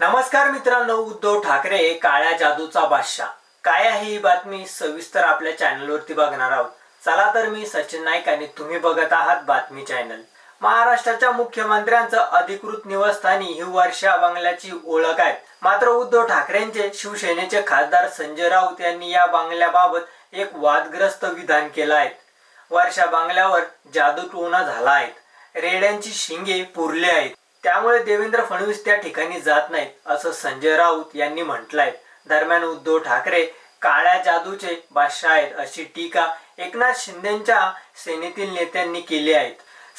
नमस्कार मित्रांनो उद्धव ठाकरे काळ्या जादूचा बादशाह. काय आहे ही बातमी? सविस्तर आपल्या चॅनलवरती बघणार आहोत. चला तर मी सचिन नाईक आणि तुम्ही बघत आहात बातमी चॅनल. महाराष्ट्राच्या मुख्यमंत्र्यांचं अधिकृत निवासस्थानी ही वर्षा बंगल्याची ओळख आहे मात्र उद्धव ठाकरेंचे शिवसेनेचे खासदार संजय राऊत यांनी या बंगल्याबाबत एक वादग्रस्त विधान केलं आहे. वर्षा बंगल्यावर जादूटोणा झाला आहे. रेड्यांची शिंगे पुरले आहेत. त्यामुळे देवेंद्र फडणवीस त्या ठिकाणी जात नाहीत असं संजय राऊत यांनी म्हटलंय. दरम्यान उद्धव ठाकरे काळ्या जादूचे बादशाह आहेत अशी टीका एकनाथ शिंदेच्या सेनेतील नेत्यांनी केली आहेत.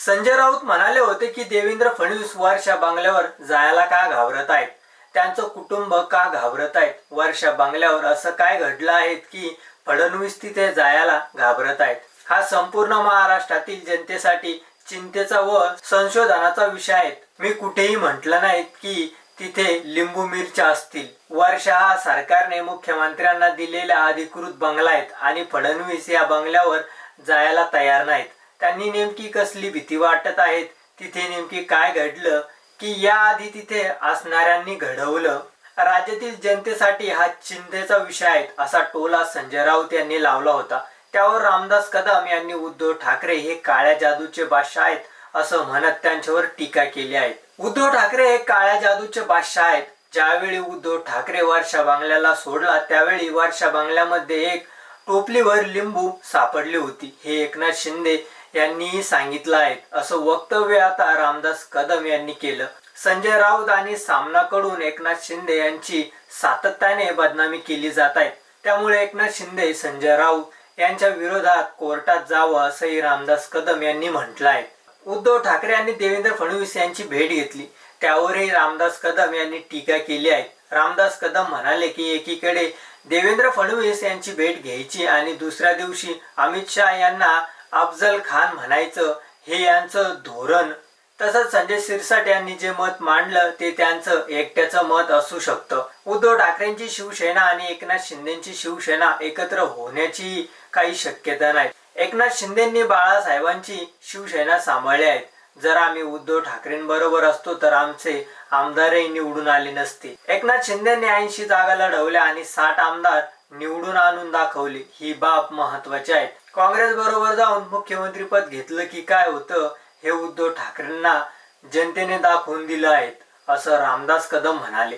संजय राऊत म्हणाले होते की देवेंद्र फडणवीस वर्षा बांगल्यावर जायला का घाबरत आहेत? त्यांचं कुटुंब का घाबरत आहेत? वर्षा बांगल्यावर असं काय घडलं आहे की फडणवीस तिथे जायला घाबरत आहेत? हा संपूर्ण महाराष्ट्रातील जनतेसाठी चिंतेचा व संशोधनाचा विषय आहेत. मी कुठेही म्हटलं नाही की तिथे लिंबू मिरच्या असतील. वर्षा हा सरकारने मुख्यमंत्र्यांना दिलेला अधिकृत बंगला आहेत आणि फडणवीस या बंगल्यावर जायला तयार नाहीत. त्यांनी नेमकी कसली भीती वाटत आहेत? तिथे नेमकी काय घडलं? की याआधी तिथे असणाऱ्यांनी घडवलं? राज्यातील जनतेसाठी हा चिंतेचा विषय आहे असा टोला संजय राऊत यांनी लावला होता. त्यावर रामदास कदम यांनी उद्धव ठाकरे हे काळ्या जादूचे बादशाह आहेत असं म्हणत त्यांच्यावर टीका केली आहे. उद्धव ठाकरे हे काळ्या जादूचे बादशाह आहेत. ज्यावेळी उद्धव ठाकरे वर्षा बांगल्याला सोडला त्यावेळी वर्षा बंगल्यामध्ये एक टोपलीवर लिंबू सापडली होती. हे एकनाथ शिंदे यांनीही सांगितलं आहे असं वक्तव्य आता रामदास कदम यांनी केलं. संजय राऊत आणि सामनाकडून एकनाथ शिंदे यांची सातत्याने बदनामी केली जात आहे. त्यामुळे एकनाथ शिंदे संजय राऊत यांच्या विरोधात कोर्टात जावं असंही रामदास कदम यांनी म्हटलं आहे उद्धव ठाकरे यांनी देवेंद्र फडणवीस यांची भेट घेतली. त्यावरही रामदास कदम यांनी टीका केली आहे. रामदास कदम म्हणाले की एकीकडे देवेंद्र फडणवीस यांची भेट घ्यायची आणि दुसऱ्या दिवशी अमित शहा यांना अफजल खान म्हणायचं हे यांचं धोरण. तसंच संजय सिरसाट यांनी जे मत मांडलं ते त्यांचं एकट्याचं मत असू शकतं. उद्धव ठाकरेंची शिवसेना आणि एकनाथ शिंदेची शिवसेना एकत्र होण्याची काही शक्यता नाही. एकनाथ शिंदेंनी बाळासाहेबांची शिवसेना सांभाळली आहे जर आम्ही उद्धव ठाकरेंबरोबर असतो तर आमचे आमदारही निवडून आले नसते. एकनाथ शिंदेने ऐंशी जागा लढवल्या आणि साठ आमदार निवडून आणून दाखवले. ही बाब महत्वाची आहे. काँग्रेस बरोबर जाऊन मुख्यमंत्री पद घेतलं की काय होतं हे उद्धव ठाकरेंना जनतेने दाखवून दिलं आहेत असं रामदास कदम म्हणाले.